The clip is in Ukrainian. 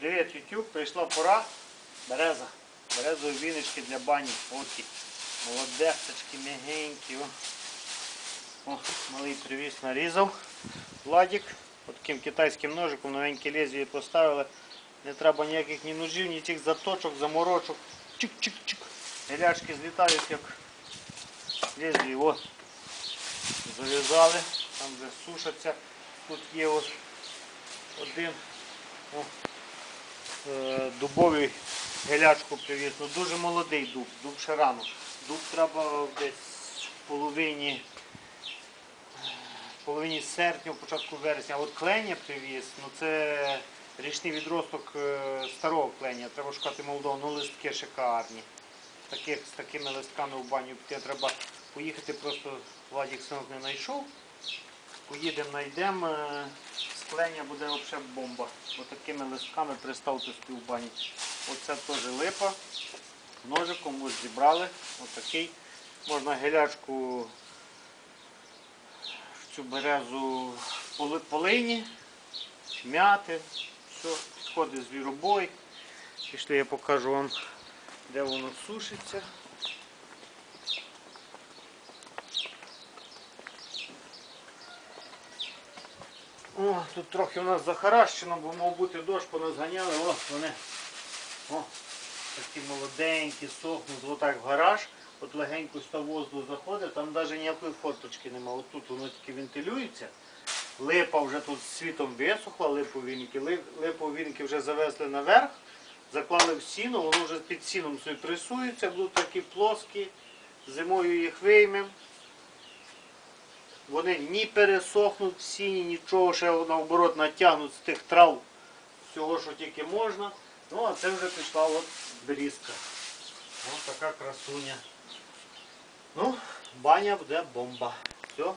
Привіт, YouTube. Прийшла пора. Береза. Березові віночки для бані. Окі. Молодецечки, м'ягенькі. О. Малий привіз нарізав. Владик. От таким китайським ножиком новеньке лезвіє поставили. Не треба ніяких ні ножів, ні тих заточок, заморочок. Чик-чик-чик. Гелячки злітають як лезвії. О. Зав'язали. Там вже сушаться. Тут є ось один. О, дубовий гелячку привіз. Ну дуже молодий дуб, дуб ще рано. Дуб треба десь в половині, в половині серпня, початку вересня. А от кленя привіз, ну це річний відросток е, старого кленя. Треба шукати молодого, ну листки шикарні. Таких, з такими листками в баню піти треба поїхати, просто Владик синок не знайшов. Поїдемо, знайдемо. Склення буде взагалі бомба. Ось такими листками приставити співбані. Оце теж липа. Ножиком ось зібрали. Ось такий. Можна гелячку в цю березу полині, м'яти. Все, підходить звіробой. Пішли, я покажу вам, де воно сушиться. О, тут трохи у нас захаращено, бо мав бути дощ, поназганяли. О, вони. О, такі молоденькі, сохнуть, отак в гараж. От легенько сюди воздух заходить, там навіть ніякої форточки немає. От тут воно тільки вентилюється. Липа вже тут світом висохла, липовінки. Липовінки вже завезли наверх, заклали в сіно, воно вже під сіном собі пресується, будуть такі плоскі. Зимою їх виймемо. Вони ні пересохнуть в сіні, нічого ще наоборот натягнуть з тих трав всього, що тільки можна. Ну, а це вже пішла от берізка. Ось така красуня. Ну, баня буде бомба.